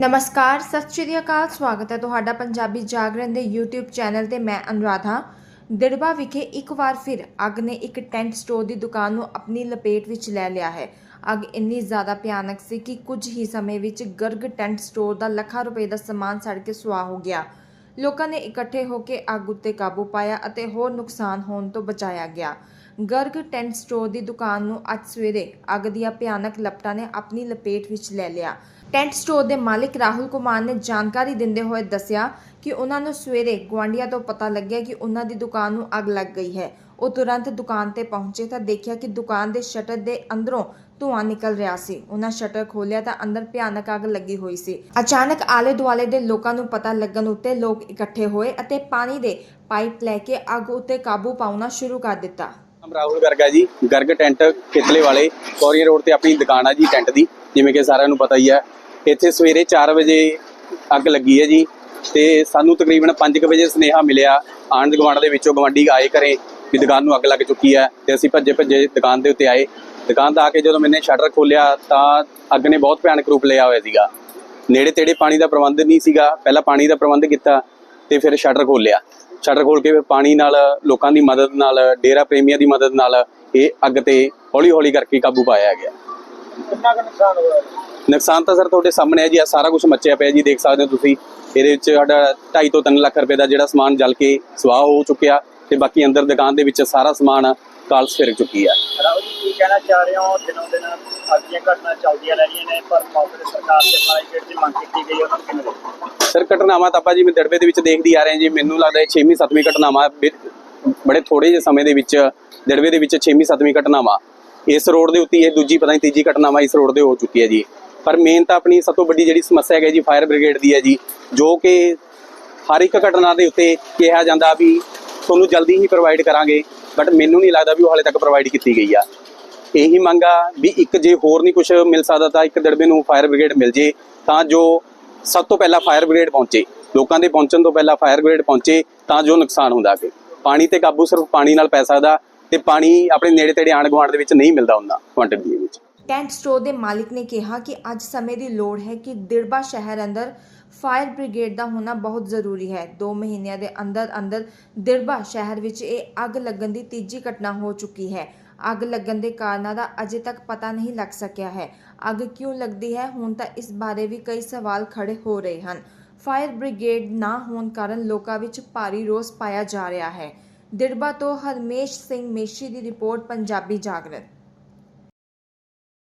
ਨਮਸਕਾਰ, ਸਤਿ ਸ਼੍ਰੀ ਅਕਾਲ, ਸਵਾਗਤ ਹੈ ਤੁਹਾਡਾ ਪੰਜਾਬੀ ਜਾਗਰਣ ਦੇ YouTube ਚੈਨਲ ਤੇ ਮੈਂ ਅਨੁਰਾਧਾ। ਦਿੜਬਾ ਵਿਖੇ ਇੱਕ ਵਾਰ ਫਿਰ ਅੱਗ ਨੇ ਇੱਕ ਟੈਂਟ ਸਟੋਰ ਦੀ ਦੁਕਾਨ ਨੂੰ ਆਪਣੀ ਲਪੇਟ ਵਿੱਚ ਲੈ ਲਿਆ ਹੈ। ਅੱਗ ਇੰਨੀ ਜ਼ਿਆਦਾ ਭਿਆਨਕ ਸੀ ਕਿ ਕੁਝ ਹੀ ਸਮੇਂ ਵਿੱਚ ਗਰਗ ਟੈਂਟ ਸਟੋਰ ਦਾ ਲੱਖਾਂ ਰੁਪਏ ਦਾ ਸਮਾਨ ਸੜ ਕੇ ਸੁਆਹ ਹੋ ਗਿਆ। ਲੋਕਾਂ ਨੇ ਇਕੱਠੇ ਹੋ ਕੇ ਅੱਗ ਉੱਤੇ ਕਾਬੂ ਪਾਇਆ ਅਤੇ ਹੋਰ ਨੁਕਸਾਨ ਹੋਣ ਤੋਂ ਬਚਾਇਆ ਗਿਆ। ਗਰਗ ਟੈਂਟ ਸਟੋਰ ਦੀ ਦੁਕਾਨ ਨੂੰ ਅੱਜ ਸਵੇਰੇ ਅੱਗ ਦੀਆਂ ਭਿਆਨਕ ਲਪਟਾਂ ਨੇ ਆਪਣੀ ਲਪੇਟ ਵਿੱਚ ਲੈ ਲਿਆ। ਟੈਂਟ ਸਟੋਰ ਦੇ ਮਾਲਕ ਰਾਹੁਲ ਕੁਮਾਰ ਨੇ ਜਾਣਕਾਰੀ ਦਿੰਦੇ ਹੋਏ ਦੱਸਿਆ ਕਿ ਉਹਨਾਂ ਨੂੰ ਸਵੇਰੇ ਗੁਆਂਢੀਆਂ ਤੋਂ ਪਤਾ ਲੱਗਿਆ ਕਿ ਉਹਨਾਂ ਦੀ ਦੁਕਾਨ ਨੂੰ ਅੱਗ ਲੱਗ ਗਈ ਹੈ। ਉਹ ਤੁਰੰਤ ਦੁਕਾਨ ਤੇ ਪਹੁੰਚੇ ਤਾਂ ਦੇਖਿਆ ਕਿ ਦੁਕਾਨ ਦੇ ਸ਼ਟਰ ਦੇ ਅੰਦਰੋਂ ਧੂੰਆਂ ਨਿਕਲ ਰਿਹਾ ਸੀ। ਉਹਨਾਂ ਸ਼ਟਰ ਖੋਲ੍ਹਿਆ ਤਾਂ ਅੰਦਰ ਭਿਆਨਕ ਅੱਗ ਲੱਗੀ ਹੋਈ ਸੀ। ਅਚਾਨਕ ਆਲੇ ਦੁਆਲੇ ਦੇ ਲੋਕਾਂ ਨੂੰ ਪਤਾ ਲੱਗਣ ਉੱਤੇ ਲੋਕ ਇਕੱਠੇ ਹੋਏ ਅਤੇ ਪਾਣੀ ਦੇ ਪਾਈਪ ਲੈ ਕੇ ਅੱਗ ਉੱਤੇ ਕਾਬੂ ਪਾਉਣਾ ਸ਼ੁਰੂ ਕਰ ਦਿੱਤਾ। ਨਾਮ ਰਾਹੁਲ ਗਰਗ ਹੈ ਜੀ। ਗਰਗ ਟੈਂਟ ਕਿਤਲੇ ਵਾਲੇ ਕੋਰੀਅਰ ਰੋਡ ਤੇ ਆਪਣੀ ਦੁਕਾਨ ਆ ਜੀ, ਟੈਂਟ ਦੀ। ਜਿਵੇਂ ਕਿ ਸਾਰਿਆਂ ਨੂੰ ਪਤਾ ਹੀ ਹੈ ਇੱਥੇ ਸਵੇਰੇ 4 ਵਜੇ ਅੱਗ ਲੱਗੀ ਹੈ ਜੀ ਤੇ ਸਾਨੂੰ ਤਕਰੀਬਨ 5 ਵਜੇ ਸੁਨੇਹਾ ਮਿਲਿਆ ਆਂਢ ਗੁਆਂਢ ਦੇ ਵਿੱਚੋਂ ਗਵਾਂਢੀ ਆਏ ਘਰੇ ਵੀ ਦੁਕਾਨ ਨੂੰ ਅੱਗ ਲੱਗ ਚੁੱਕੀ ਹੈ ਤੇ ਅਸੀਂ ਭੱਜੇ ਭੱਜੇ ਦੁਕਾਨ ਦੇ ਉੱਤੇ ਆਏ। ਦੁਕਾਨ ਦਾ ਆ ਕੇ ਜਦੋਂ ਮੈਨੇ ਸ਼ਟਰ ਖੋਲਿਆ ਤਾਂ ਅੱਗ ਨੇ ਬਹੁਤ ਭਿਆਨਕ ਰੂਪ ਲਿਆ ਹੋਇਆ ਸੀਗਾ। ਨੇੜੇ ਤੇੜੇ ਪਾਣੀ ਦਾ ਪ੍ਰਬੰਧ ਨਹੀਂ ਸੀਗਾ। ਪਹਿਲਾਂ ਪਾਣੀ ਦਾ ਪ੍ਰਬੰਧ ਕੀਤਾ ਤੇ ਫਿਰ ਸ਼ਟਰ ਖੋਲਿਆ ਸ਼ਟਰ ਖੋਲ ਕੇ ਪਾਣੀ ਨਾਲ ਲੋਕਾਂ ਦੀ ਮਦਦ ਨਾਲ ਡੇਰਾ ਪ੍ਰੇਮੀਆਂ ਦੀ ਮਦਦ ਨਾਲ ਇਹ ਅੱਗ ਤੇ ਹੌਲੀ ਹੌਲੀ ਕਰਕੇ ਕਾਬੂ ਪਾਇਆ ਗਿਆ। ਕਿੰਨਾ ਕੁ ਨੁਕਸਾਨ ਹੋਇਆ? ਨੁਕਸਾਨ ਤਾਂ ਸਰ ਤੁਹਾਡੇ ਸਾਹਮਣੇ ਹੈ ਜੀ ਆ ਸਾਰਾ ਕੁਝ ਮੱਚਿਆ ਪਿਆ ਜੀ ਦੇਖ ਸਕਦੇ ਹੋ ਤੁਸੀਂ। ਇਹਦੇ ਵਿੱਚ ਸਾਡਾ 2.5 ਤੋਂ 3 ਲੱਖ ਰੁਪਏ ਦਾ ਜਿਹੜਾ ਸਮਾਨ ਜਲ ਕੇ ਸਵਾਹ ਹੋ ਚੁੱਕਿਆ ਤੇ ਬਾਕੀ ਅੰਦਰ ਦੁਕਾਨ ਦੇ ਵਿੱਚ ਸਾਰਾ ਸਮਾਨ ਕਾਲਸ ਫਿਰ ਚੁੱਕੀ ਹੈ ਰਾਹੁਲ ਜੀ ਕੀ ਕਹਿਣਾ ਚਾਹ ਰਹੇ ਹੋ? ਦਿਨੋਂ ਦਿਨ ਅੱਗੀਆਂ ਘਟਨਾ ਚੱਲਦੀਆਂ ਰਹਿ ਰਹੀਆਂ ਨੇ ਪਰ ਤੇ ਸਰਕਾਰ ਤੇ ਪ੍ਰਾਈਵੇਟ ਦੀ ਮੰਗ ਕੀਤੀ ਗਈ ਉਹਨਾਂ ਨੂੰ ਕਿਵੇਂ ਸਰ, ਘਟਨਾਵਾਂ ਤਾਂ ਆਪਾਂ ਜੀ ਮੈਂ ਦੜਬੇ ਦੇ ਵਿੱਚ ਦੇਖਦੀ ਆ ਰਹੇ ਹਾਂ ਜੀ, ਮੈਨੂੰ ਲੱਗਦਾ ਇਹ 6ਵੀਂ 7ਵੀਂ ਘਟਨਾਵਾਂ ਬਿ- ਬੜੇ ਥੋੜੇ ਜਿਹੇ ਸਮੇਂ ਦੇ ਵਿੱਚ ਦੜਬੇ ਦੇ ਵਿੱਚ 6ਵੀਂ 7ਵੀਂ ਘਟਨਾਵਾਂ। ਇਸ ਰੋਡ ਦੇ ਉੱਤੇ ਇਹ ਦੂਜੀ, ਪਤਾ ਨਹੀਂ ਤੀਜੀ ਘਟਨਾਵਾਂ ਇਸ ਰੋਡ ਦੇ ਹੋ ਚੁੱਕੀ ਹੈ ਜੀ। ਪਰ ਮੇਨ ਤਾਂ ਆਪਣੀ ਸਭ ਤੋਂ ਵੱਡੀ ਜਿਹੜੀ ਸਮੱਸਿਆ ਹੈ ਜੀ ਫਾਇਰ ਬ੍ਰਿਗੇਡ ਦੀ ਹੈ ਜੀ, ਜੋ ਕਿ ਹਰ ਇੱਕ ਘਟਨਾ ਦੇ ਉੱਤੇ ਕਿਹਾ ਜਾਂਦਾ ਵੀ ਤੁਹਾਨੂੰ ਜਲਦੀ ਹੀ ਪ੍ਰੋਵਾਈਡ ਕਰਾਂਗੇ ਬਟ ਮੈਨੂੰ ਨਹੀਂ ਲੱਗਦਾ ਵੀ ਉਹ ਹਾਲੇ ਤੱਕ ਪ੍ਰੋਵਾਈਡ ਕੀਤੀ ਗਈ ਆ। ਇਹੀ ਮੰਗ ਆ ਵੀ ਇੱਕ ਜੇ ਹੋਰ ਨਹੀਂ ਕੁਝ ਮਿਲ ਸਕਦਾ ਤਾਂ ਇੱਕ ਦੜਬੇ ਨੂੰ ਫਾਇਰ ਬ੍ਰਿਗੇਡ ਮਿਲ ਜੇ, ਤਾਂ ਜੋ ਸਭ ਤੋਂ ਪਹਿਲਾਂ ਫਾਇਰ ਬ੍ਰਿਗੇਡ ਪਹੁੰਚੇ। ਲੋਕਾਂ ਦੇ ਪਹੁੰਚਣ ਤੋਂ ਪਹਿਲਾਂ ਫਾਇਰ ਬ੍ਰਿਗੇਡ ਪਹੁੰਚੇ ਤਾਂ ਜੋ ਨੁਕਸਾਨ ਹੁੰਦਾ ਕਿ ਪਾਣੀ ਤੇ ਕਾਬੂ ਸਿਰਫ ਪਾਣੀ ਨਾਲ ਪੈ ਸਕਦਾ ਤੇ ਪਾਣੀ ਆਪਣੇ ਨੇੜੇ ਤੇੜੇ ਆਂਢ ਗੁਆਂਢ ਦੇ ਵਿੱਚ ਨਹੀਂ ਮਿਲਦਾ ਹੁੰਦਾ ਕੁਆਂਟੀਟੀ ਦੇ ਵਿੱਚ। ਟੈਂਟ ਸਟੋਰ ਦੇ ਮਾਲਿਕ ਨੇ ਕਿਹਾ ਕਿ ਅੱਜ ਸਮੇਂ ਦੀ ਲੋੜ ਹੈ ਕਿ ਦਿੜਬਾ ਸ਼ਹਿਰ ਅੰਦਰ ਫਾਇਰ ਬ੍ਰਿਗੇਡ ਦਾ ਹੋਣਾ ਬਹੁਤ ਜ਼ਰੂਰੀ ਹੈ। 2 ਮਹੀਨਿਆਂ ਦੇ ਅੰਦਰ ਅੰਦਰ ਦਿੜਬਾ ਸ਼ਹਿਰ ਵਿੱਚ ਇਹ ਅੱਗ ਲੱਗਣ ਦੀ ਤੀਜੀ ਘਟਨਾ ਹੋ ਚੁੱਕੀ ਹੈ। ਅੱਗ ਲੱਗਣ ਦੇ ਕਾਰਨਾਂ ਦਾ ਅਜੇ ਤੱਕ ਪਤਾ ਨਹੀਂ ਲੱਗ ਸਕਿਆ ਹੈ। ਅੱਗ ਕਿਉਂ ਲੱਗਦੀ ਹੈ? ਹੁਣ ਤਾਂ ਇਸ ਬਾਰੇ ਵੀ ਕਈ ਸਵਾਲ ਖੜੇ ਹੋ ਰਹੇ ਹਨ। ਫਾਇਰ ਬ੍ਰਿਗੇਡ ਨਾ ਹੋਣ ਕਾਰਨ ਲੋਕਾਂ ਵਿੱਚ ਭਾਰੀ ਰੋਸ ਪਾਇਆ ਜਾ ਰਿਹਾ ਹੈ। ਦਿੜਬਾ ਤੋਂ ਹਰਮੇਸ਼ ਸਿੰਘ ਮੇਸ਼ੀ ਦੀ ਰਿਪੋਰਟ, ਪੰਜਾਬੀ ਜਾਗਰਣ